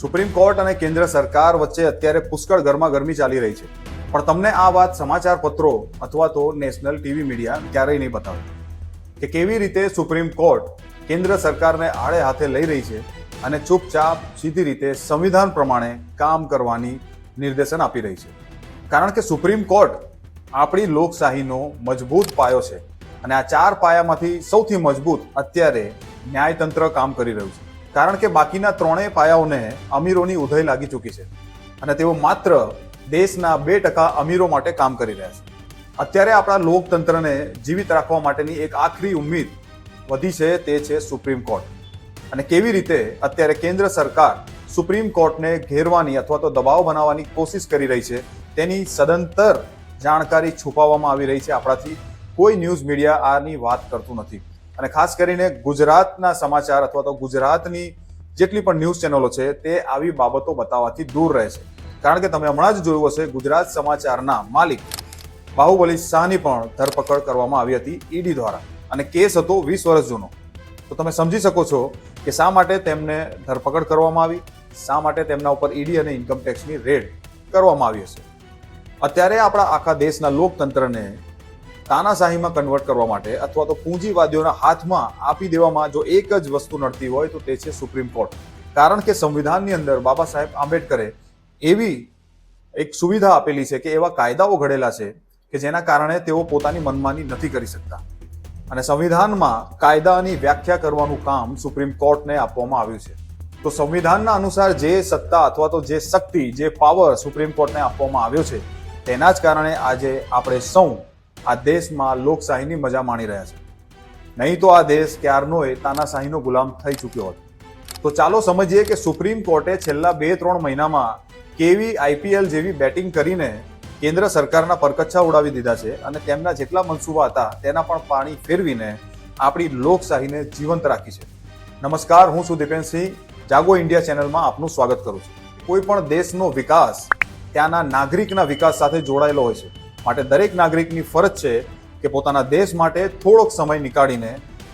Supreme court અને કેન્દ્ર સરકાર વચ્ચે અત્યારે પુષ્કળ ગરમા ગરમી ચાલી રહી છે. પણ તમને આ વાત સમાચાર પત્રો અથવા તો નેશનલ ટીવી મીડિયા ક્યારેય નહીં બતાવે. કે કેવી રીતે સુપ્રીમ કોર્ટ કેન્દ્ર સરકારને આડે હાથે લઈ રહી છે અને ચૂપચાપ સીધી રીતે સંવિધાન પ્રમાણે કામ કરવાની નિર્દેશન આપી રહી છે. કારણ કે સુપ્રીમ કોર્ટ આપણી લોકશાહીનો મજબૂત પાયો છે અને આ ચાર પાયામાંથી સૌથી મજબૂત અત્યારે ન્યાયતંત્ર કામ કરી રહ્યું છે. કારણ કે બાકીના ત્રણેય પાયાઓને અમીરોની ઉધઈ લાગી ચૂકી છે અને તેઓ માત્ર દેશના બે ટકા અમીરો માટે કામ કરી રહ્યા છે. અત્યારે આપણા લોકતંત્રને જીવિત રાખવા માટેની એક આખરી ઉમ્મીદ વધી છે તે છે સુપ્રીમ કોર્ટ. અને કેવી રીતે અત્યારે કેન્દ્ર સરકાર સુપ્રીમ કોર્ટને ઘેરવાની અથવા તો દબાવ બનાવવાની કોશિશ કરી રહી છે તેની સદંતર જાણકારી છુપાવવામાં આવી રહી છે આપણાથી કોઈ ન્યૂઝ મીડિયા આની વાત કરતું નથી. અને ખાસ કરીને ગુજરાતના સમાચાર અથવા તો ગુજરાતની જેટલી પણ ન્યૂઝ ચેનલો છે, તે આવી બાબતો બતાવવાથી દૂર રહે છે. કારણ કે તમે હમણાં જ જોયું હશે, ગુજરાત સમાચારના માલિક બાહુબલી શાહની પણ ધરપકડ કરવામાં આવી હતી ઈડી દ્વારા. અને કેસ હતો વીસ વર્ષ જૂનો. તો તમે સમજી શકો છો કે શા માટે તેમને ધરપકડ કરવામાં આવી, શા માટે તેમના ઉપર ઈડી અને ઇન્કમટેક્સની રેડ કરવામાં આવી હશે. અત્યારે આપણા આખા દેશના લોકતંત્રને તાનાશાહીમાં કન્વર્ટ કરવા માટે અથવા તો પૂંજીવાદીઓના હાથમાં આપી દેવામાં જો એક જ વસ્તુ નડતી હોય તો તે છે સુપ્રીમ કોર્ટ કારણ કે સંવિધાનની અંદર બાબા સાહેબ આંબેડકરે એવી એક સુવિધા આપેલી છે કે એવા કાયદાઓ ઘડેલા છે કે જેના કારણે તેઓ પોતાની મનમાની નથી કરી શકતા. અને સંવિધાનમાં કાયદાની વ્યાખ્યા કરવાનું કામ સુપ્રીમ કોર્ટને આપવામાં આવ્યું છે. તો સંવિધાનના અનુસાર જે સત્તા અથવા તો જે શક્તિ, જે પાવર સુપ્રીમ કોર્ટને આપવામાં આવ્યો છે, તેના જ કારણે આજે આપણે સૌ આ દેશમાં લોકશાહીની મજા માણી રહ્યા છે. નહીં તો આ દેશ ક્યારનોય તાનાશાહીનો ગુલામ થઈ ચૂક્યો હતો. તો ચાલો સમજીએ કે સુપ્રીમ કોર્ટે છેલ્લા બે ત્રણ મહિનામાં કેવી આઈપીએલ જેવી બેટિંગ કરીને કેન્દ્ર સરકારના પરકચ્છા ઉડાવી દીધા છે અને તેમના જેટલા મનસૂબા હતા તેના પણ પાણી ફેરવીને આપણી લોકશાહીને જીવંત રાખી છે. નમસ્કાર, હું છું દીપેનસિંહ. જાગો ઇન્ડિયા ચેનલમાં આપનું સ્વાગત કરું છું. કોઈ પણ દેશનો વિકાસ ત્યાંના નાગરિકના વિકાસ સાથે જોડાયેલો હોય છે. માટે દરેક નાગરિકની ફરજ છે કે પોતાના દેશ માટે થોડોક સમય નીકાળીને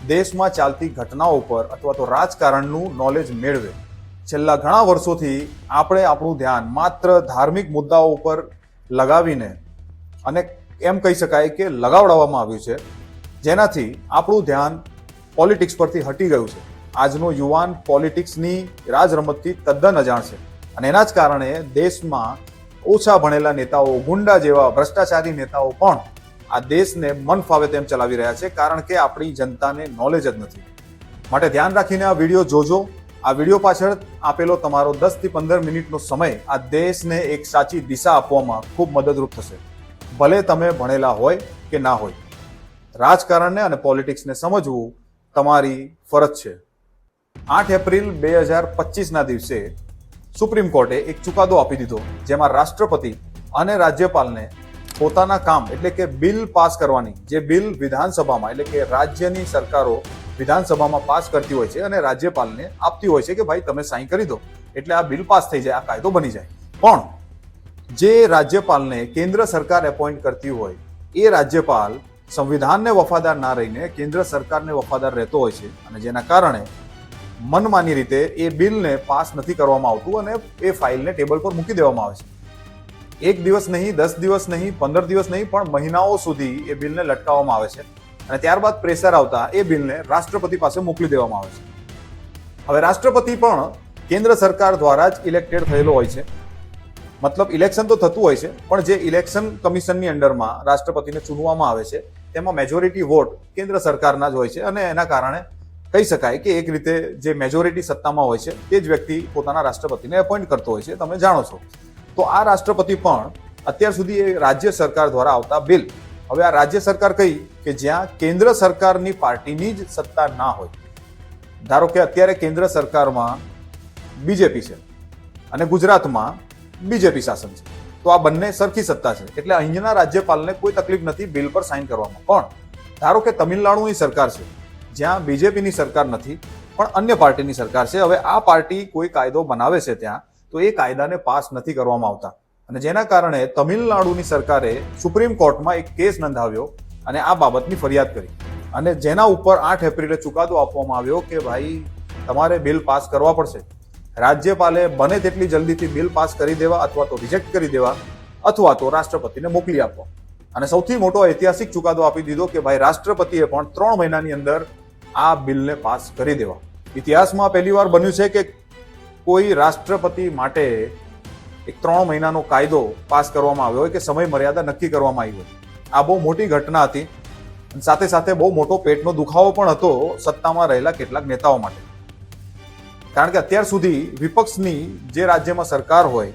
દેશમાં ચાલતી ઘટનાઓ પર અથવા તો રાજકારણનું નોલેજ મેળવે. છેલ્લા ઘણા વર્ષોથી આપણે આપણું ધ્યાન માત્ર ધાર્મિક મુદ્દાઓ ઉપર લગાવીને અને એમ કહી શકાય કે લગાવડાવવામાં આવ્યું છે, જેનાથી આપણું ધ્યાન પોલિટિક્સ પરથી હટી ગયું છે. આજનો યુવાન પોલિટિક્સની રાજરમતથી તદ્દન અજાણ છે અને એના જ કારણે દેશમાં ઓછા ભણેલા નેતાઓ, ગુંડા જેવા ભ્રષ્ટાચારી નેતાઓ પણ આ દેશને મન ફાવે તેમ ચલાવી રહ્યા છે, કારણ કે આપણી જનતાને નોલેજ જ નથી. માટે ધ્યાન રાખીને આ વીડિયો જોજો. આ વીડિયો પાછળ આપેલો તમારો દસથી પંદર મિનિટનો સમય આ દેશને એક સાચી દિશા આપવામાં ખૂબ મદદરૂપ થશે. ભલે તમે ભણેલા હોય કે ના હોય. રાજકારણને અને પોલિટિક્સને સમજવું તમારી ફરજ છે. આઠ એપ્રિલ બે હજાર પચીસના દિવસે સુપ્રીમ કોર્ટે એક ચુકાદો આપી દીધો, જેમાં રાષ્ટ્રપતિ અને રાજ્યપાલને પોતાના કામ એટલે કે બિલ પાસ કરવાની, જે બિલ વિધાનસભામાં એટલે કે રાજ્યની સરકારો વિધાનસભામાં પાસ કરતી હોય છે અને રાજ્યપાલને આપતી હોય છે કે ભાઈ તમે સાઈન કરી દો, એટલે આ બિલ પાસ થઈ જાય, આ કાયદો બની જાય. પણ જે રાજ્યપાલને કેન્દ્ર સરકાર એપોઇન્ટ કરતી હોય, એ રાજ્યપાલ સંવિધાનને વફાદાર ના રહીને કેન્દ્ર સરકારને વફાદાર રહેતો હોય છે અને જેના કારણે મનમાની રીતે એ બિલને પાસ નથી કરવામાં આવતું અને એ ફાઇલને ટેબલ પર મૂકી દેવામાં આવે છે. એક દિવસ નહીં, દસ દિવસ નહીં, પંદર દિવસ નહીં, પણ મહિનાઓ સુધી એ બિલને લટકાવવામાં આવે છે અને ત્યારબાદ પ્રેશર આવતા એ બિલને રાષ્ટ્રપતિ પાસે મોકલી દેવામાં આવે છે. હવે રાષ્ટ્રપતિ પણ કેન્દ્ર સરકાર દ્વારા જ ઇલેક્ટેડ થયેલો હોય છે. મતલબ ઇલેક્શન તો થતું હોય છે, પણ જે ઇલેક્શન કમિશનની અંડરમાં રાષ્ટ્રપતિને ચૂનવામાં આવે છે, તેમાં મેજોરિટી વોટ કેન્દ્ર સરકારના જ હોય છે અને એના કારણે કહી શકાય કે એક રીતે જે મેજોરિટી સત્તામાં હોય છે, તે જ વ્યક્તિ પોતાના રાષ્ટ્રપતિને એપોઇન્ટ કરતો હોય છે, તમે જાણો છો. તો આ રાષ્ટ્રપતિ પણ અત્યાર સુધી એ રાજ્ય સરકાર દ્વારા આવતા બિલ, હવે આ રાજ્ય સરકાર કહી કે જ્યાં કેન્દ્ર સરકારની પાર્ટીની જ સત્તા ના હોય. ધારો કે અત્યારે કેન્દ્ર સરકારમાં બીજેપી છે અને ગુજરાતમાં બીજેપી શાસન છે. તો આ બંને સરખી સત્તા છે. એટલે અહીંના રાજ્યપાલને કોઈ તકલીફ નથી બિલ પર સાઇન કરવામાં. પણ ધારો કે તમિલનાડુની સરકાર છે જ્યાં બીજેપીની સરકાર નથી, પણ અન્ય પાર્ટીની સરકાર છે. હવે આ પાર્ટી કોઈ કાયદો બનાવે છે ત્યાં, તો એ કાયદાને પાસ નથી કરવામાં આવતા. અને જેના કારણે તમિલનાડુની સરકારે સુપ્રીમ કોર્ટમાં એક કેસ નોંધાવ્યો અને આ બાબતની ફરિયાદ કરી. અને જેના ઉપર આઠ એપ્રિલે ચુકાદો આપવામાં આવ્યો કે ભાઈ, તમારે બિલ પાસ કરવા પડશે. રાજ્યપાલે બને તેટલી જલ્દીથી બિલ પાસ કરી દેવા અથવા તો રિજેક્ટ કરી દેવા અથવા તો રાષ્ટ્રપતિને મોકલી આપવા. અને સૌથી મોટો ઐતિહાસિક ચુકાદો આપી દીધો કે ભાઈ, રાષ્ટ્રપતિએ પણ ત્રણ મહિનાની અંદર આ બિલને પાસ કરી દેવા. ઇતિહાસમાં પહેલીવાર બન્યું છે કે કોઈ રાષ્ટ્રપતિ માટે એક ત્રણ મહિનાનો કાયદો પાસ કરવામાં આવ્યો હોય કે સમય મર્યાદા નક્કી કરવામાં આવી હોય. આ બહુ મોટી ઘટના હતી સાથે સાથે બહુ મોટો પેટનો દુખાવો પણ હતો સત્તામાં રહેલા કેટલાક નેતાઓ માટે. કારણ કે અત્યાર સુધી વિપક્ષની જે રાજ્યમાં સરકાર હોય,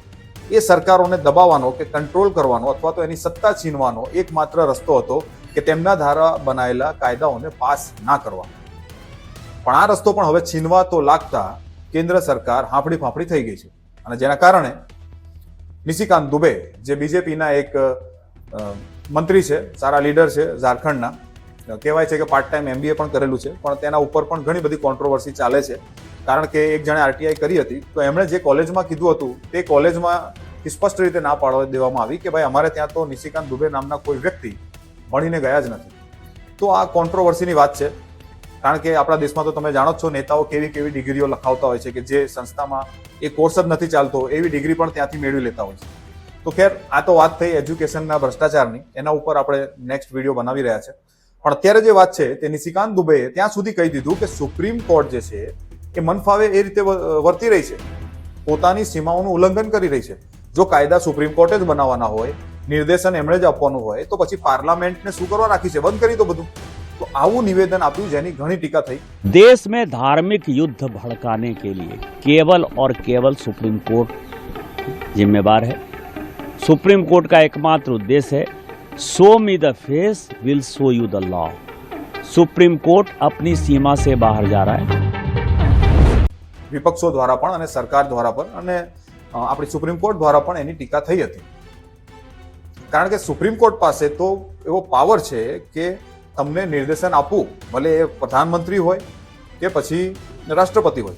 એ સરકારોને દબાવવાનો કે કંટ્રોલ કરવાનો અથવા તો એની સત્તા છીનવાનો એકમાત્ર રસ્તો હતો કે તેમના દ્વારા બનાવેલા કાયદાઓને પાસ ના કરવા. પણ આ રસ્તો પણ હવે છીનવા તો લાગતા કેન્દ્ર સરકાર હાંફળી ફાંફડી થઈ ગઈ છે. અને જેના કારણે નિશિકાંત દુબે, જે બીજેપીના એક મંત્રી છે, સારા લીડર છે ઝારખંડના, કહેવાય છે કે પાર્ટ ટાઈમ એમબીએ પણ કરેલું છે, પણ તેના ઉપર પણ ઘણી બધી કોન્ટ્રોવર્સી ચાલે છે. કારણ કે એક જણે આરટીઆઈ કરી હતી, તો એમણે જે કોલેજમાં કીધું હતું, તે કોલેજમાં સ્પષ્ટ રીતે ના પાડવા દેવામાં આવી કે ભાઈ, અમારે ત્યાં તો નિશિકાંત દુબે નામના કોઈ વ્યક્તિ ભણીને ગયા જ નથી. તો આ કોન્ટ્રોવર્સીની વાત છે. કારણ કે આપણા દેશમાં તો તમે જાણો છો, નેતાઓ કેવી કેવી ડિગ્રીઓ લખાવતા હોય છે કે જે સંસ્થામાં એ કોર્સ જ નથી ચાલતો, એવી ડિગ્રી પણ ત્યાંથી મેળવી લેતા હોય છે. તો ખેર, આ તો વાત થઈ એજ્યુકેશનના ભ્રષ્ટાચારની, એના ઉપર આપણે નેક્સ્ટ વીડિયો બનાવી રહ્યા છે. પણ અત્યારે જે વાત છે તે નિશિકાંત દુબેએ ત્યાં સુધી કહી દીધું કે સુપ્રીમ કોર્ટ જે છે એ મનફાવે એ રીતે વર્તી રહી છે. પોતાની સીમાઓનું ઉલ્લંઘન કરી રહી છે. જો કાયદા સુપ્રીમ કોર્ટે જ બનાવવાના હોય, નિર્દેશન એમણે જ આપવાનું હોય, તો પછી પાર્લામેન્ટને શું કરવા રાખી છે? બંધ કરી દો બધું. આવું નિવેદન આપ્યું જેની ઘણી ટીકા થઈ देश में धार्मिक युद्ध भड़काने के लिए केवल और केवल सुप्रीम कोर्ट जिम्मेवार है सुप्रीम कोर्ट का एकमात्र उद्देश्य है show me the face will show you the law supreme court अपनी सीमा से बाहर जा रहा है વિપક્ષો દ્વારા પણ અને સરકાર દ્વારા પણ અને અ, આપણી સુપ્રીમ કોર્ટ દ્વારા પણ એની ટીકા થઈ હતી કારણ કે સુપ્રીમ કોર્ટ પાસે તો એવો પાવર છે કે તમને નિર્દેશન આપવું, ભલે એ પ્રધાનમંત્રી હોય કે પછી રાષ્ટ્રપતિ હોય.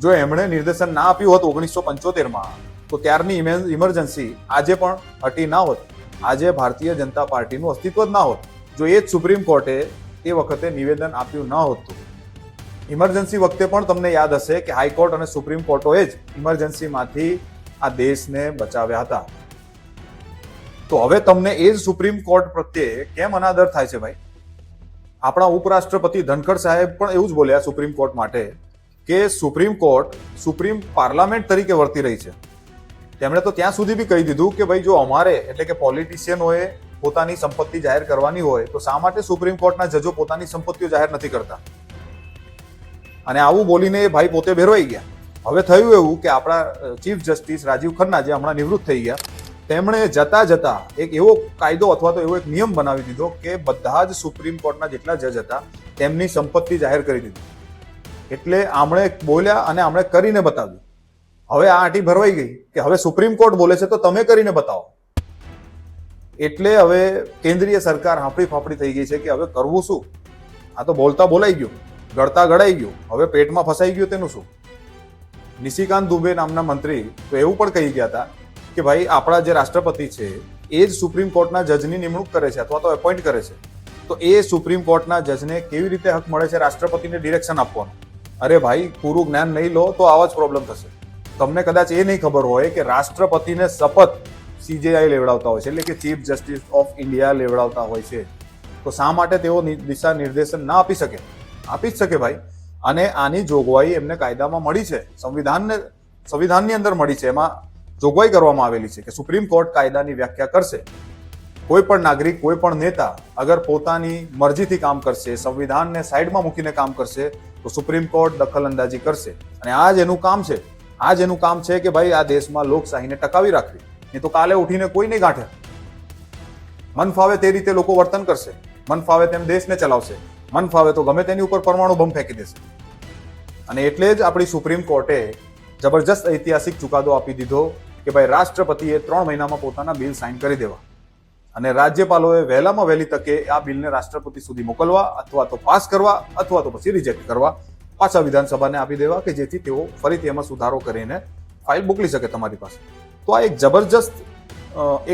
જો એમણે નિર્દેશન ના આપ્યું હોત ઓગણીસો પંચોતેરમાં, તો ત્યારની ઇમે- ઇમરજન્સી આજે પણ હટી ના હોત. આજે ભારતીય જનતા પાર્ટીનું અસ્તિત્વ જ ના હોત. જો એ જ સુપ્રીમ કોર્ટે એ વખતે નિવેદન આપ્યું ન હોતું. ઇમરજન્સી વખતે પણ તમને યાદ હશે કે હાઈકોર્ટ અને સુપ્રીમ કોર્ટોએ જ ઇમરજન્સીમાંથી આ દેશને બચાવ્યા હતા. તો હવે તમને એ જ સુપ્રીમ કોર્ટ પ્રત્યે કેમ અનાદર થાય છે ભાઈ? આપણા ઉપરાષ્ટ્રપતિ ધનખડ સાહેબ પણ એવું જ બોલ્યા સુપ્રીમ કોર્ટ માટે કે સુપ્રીમ કોર્ટ સુપ્રીમ પાર્લામેન્ટ તરીકે વર્તી રહી છે. તેમણે તો ત્યાં સુધી બી કહી દીધું કે ભાઈ જો અમારે, એટલે કે પોલિટિશિયનોએ પોતાની સંપત્તિ જાહેર કરવાની હોય, તો શા માટે સુપ્રીમ કોર્ટના જજો પોતાની સંપત્તિઓ જાહેર નથી કરતા? અને આવું બોલીને એ ભાઈ પોતે ભેરવાઈ ગયા. હવે થયું એવું કે આપણા ચીફ જસ્ટિસ રાજીવ ખન્ના જે હમણાં નિવૃત્ત થઈ ગયા તેમણે જતા જતા એક એવો કાયદો અથવા તો એવો એક નિયમ બનાવી દીધો કે બધા જ સુપ્રીમ કોર્ટના જેટલા જજ હતા, તેમની સંપત્તિ જાહેર કરી દીધી. એટલે આમણે બોલ્યા અને આમણે કરીને બતાવ્યું. હવે આ આંટી ભરવાઈ ગઈ કે હવે સુપ્રીમ કોર્ટ બોલે છે તો તમે કરીને બતાવો. એટલે હવે કેન્દ્રીય સરકાર હાંફળી ફાફડી થઈ ગઈ છે કે હવે કરવું શું? આ તો બોલતા બોલાઈ ગયું, ગળતા ગળાઈ ગયું, હવે પેટમાં ફસાઈ ગયું તેનું શું? નિશિકાંત દુબે નામના મંત્રી તો એવું પણ કહી ગયા હતા કે ભાઈ આપણા જે રાષ્ટ્રપતિ છે, એ જ સુપ્રીમ કોર્ટના જજની નિમણૂક કરે છે અથવા તો એપોઇન્ટ કરે છે. તો એ સુપ્રીમ કોર્ટના જજને કેવી રીતે હક મળે છે રાષ્ટ્રપતિને ડિરેક્શન આપવાનું? અરે ભાઈ, પૂરું જ્ઞાન નહીં લો તો આવા જ પ્રોબ્લેમ થશે. તમને કદાચ એ નહીં ખબર હોય કે રાષ્ટ્રપતિને શપથ સીજેઆઈ લેવડાવતા હોય છે, એટલે કે ચીફ જસ્ટિસ ઓફ ઇન્ડિયા લેવડાવતા હોય છે. તો શા માટે તેઓ દિશા નિર્દેશન ના આપી શકે? આપી જ શકે ભાઈ. અને આની જોગવાઈ એમને કાયદામાં મળી છે. સંવિધાનને, સંવિધાનની અંદર મળી છે. એમાં જોગવાઈ કરવામાં આવેલી છે કે સુપ્રીમ કોર્ટ કાયદાની વ્યાખ્યા કરશે. કોઈ પણ નાગરિક, કોઈ પણ નેતા અગર પોતાની મરજીથી કામ કરશે, સંવિધાનને સાઈડમાં મૂકીને કામ કરશે, તો સુપ્રીમ કોર્ટ દખલ અંદાજી કરશે. અને આ જ એનું કામ છે. આ જ એનું કામ છે કે ભાઈ આ દેશમાં લોકશાહીને ટકાવી રાખવી. નહીં તો કાલે ઉઠીને કોઈ નહીં ગાંઠે. મન ફાવે તે રીતે લોકો વર્તન કરશે. મન ફાવે તેમ દેશને ચલાવશે. મન ફાવે તો ગમે તેની ઉપર પરમાણુ બમ ફેંકી દેશે. અને એટલે જ આપણી સુપ્રીમ કોર્ટે જબરજસ્ત ઐતિહાસિક ચુકાદો આપી દીધો કે ભાઈ રાષ્ટ્રપતિએ ત્રણ મહિનામાં પોતાના બિલ સાઇન કરી દેવા. અને રાજ્યપાલોએ વહેલામાં વહેલી તકે આ બિલને રાષ્ટ્રપતિ સુધી મોકલવા અથવા તો પાસ કરવા અથવા તો પછી રિજેક્ટ કરવા પાછા વિધાનસભાને આપી દેવા કે જેથી તેઓ ફરીથી એમાં સુધારો કરીને ફાઇલ મોકલી શકે તમારી પાસે. તો આ એક જબરજસ્ત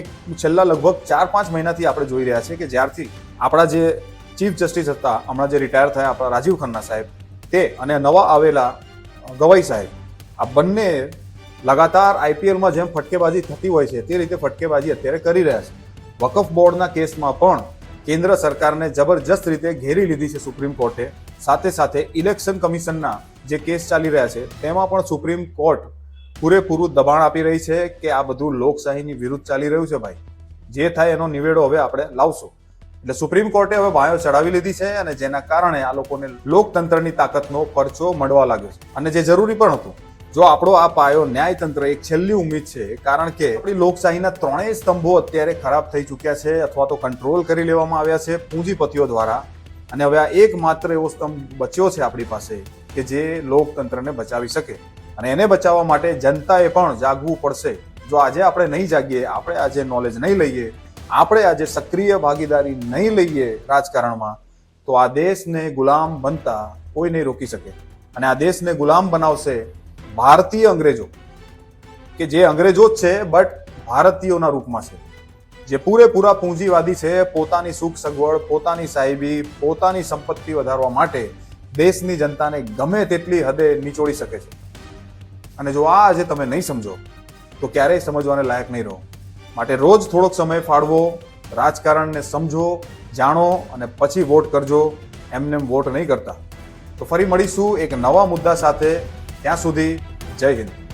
એક છેલ્લા લગભગ ચાર પાંચ મહિનાથી આપણે જોઈ રહ્યા છીએ કે જ્યારથી આપણા જે ચીફ જસ્ટિસ હતા, હમણાં જે રિટાયર થયા આપણા રાજીવ ખન્ના સાહેબ, તે અને નવા આવેલા ગવાઈ સાહેબ આ બંને લગાતાર આઈપીએલમાં જેમ ફટકેબાજી થતી હોય છે, તે રીતે ફટકેબાજી અત્યારે કરી રહ્યા છે. વકફ બોર્ડના કેસમાં પણ કેન્દ્ર સરકારને જબરજસ્ત રીતે ઘેરી લીધી છે સુપ્રીમ કોર્ટે. સાથે સાથે ઇલેક્શન કમિશનના જે કેસ ચાલી રહ્યા છે, તેમાં પણ સુપ્રીમ કોર્ટ પૂરેપૂરું દબાણ આપી રહી છે કે આ બધું લોકશાહીની વિરુદ્ધ ચાલી રહ્યું છે ભાઈ. જે થાય એનો નિવેડો હવે આપણે લાવશું. એટલે સુપ્રીમ કોર્ટે હવે બાયો ચડાવી લીધી છે અને જેના કારણે આ લોકોને લોકતંત્રની તાકાતનો પરચો મળવા લાગ્યો છે. અને જે જરૂરી પણ હતું જો આપણો આ પાયો ન્યાયતંત્ર એક છેલ્લી ઉમેદ છે, કારણ કે આપણી લોકશાહીના ત્રણેય સ્તંભો અત્યારે ખરાબ થઈ ચૂક્યા છે અથવા તો કંટ્રોલ કરી લેવામાં આવ્યા છે પૂંજીપતિઓ દ્વારા. અને હવે આ એકમાત્ર એવો સ્તંભ બચ્યો છે આપણી પાસે કે જે લોકતંત્રને બચાવી શકે. અને એને બચાવવા માટે જનતાએ પણ જાગવું પડશે. જો આજે આપણે નહીં જાગીએ, આપણે આજે નોલેજ નહીં લઈએ, આપણે આજે સક્રિય ભાગીદારી નહીં લઈએ રાજકારણમાં, તો આ દેશને ગુલામ બનતા કોઈ નહીં રોકી શકે. અને આ દેશને ગુલામ બનાવશે ભારતીય અંગ્રેજો, કે જે અંગ્રેજો જ છે બટ ભારતીયોના રૂપમાં છે. જે પૂરેપૂરા પૂંજીવાદી છે, પોતાની સુખ સગવડ, પોતાની સાહેબી પોતાની સંપત્તિ વધારવા માટે દેશની જનતાને ગમે તેટલી હદે નીચોડી શકે છે. અને જો આ આજે તમે નહીં સમજો, તો ક્યારેય સમજવાને લાયક નહીં રહો. માટે રોજ થોડોક સમય ફાળવો, રાજકારણને સમજો, જાણો અને પછી વોટ કરજો. એમને એમ વોટ નહીં કરતા. તો ફરી મળીશું એક નવા મુદ્દા સાથે. ત્યાં સુધી જય હિન્દ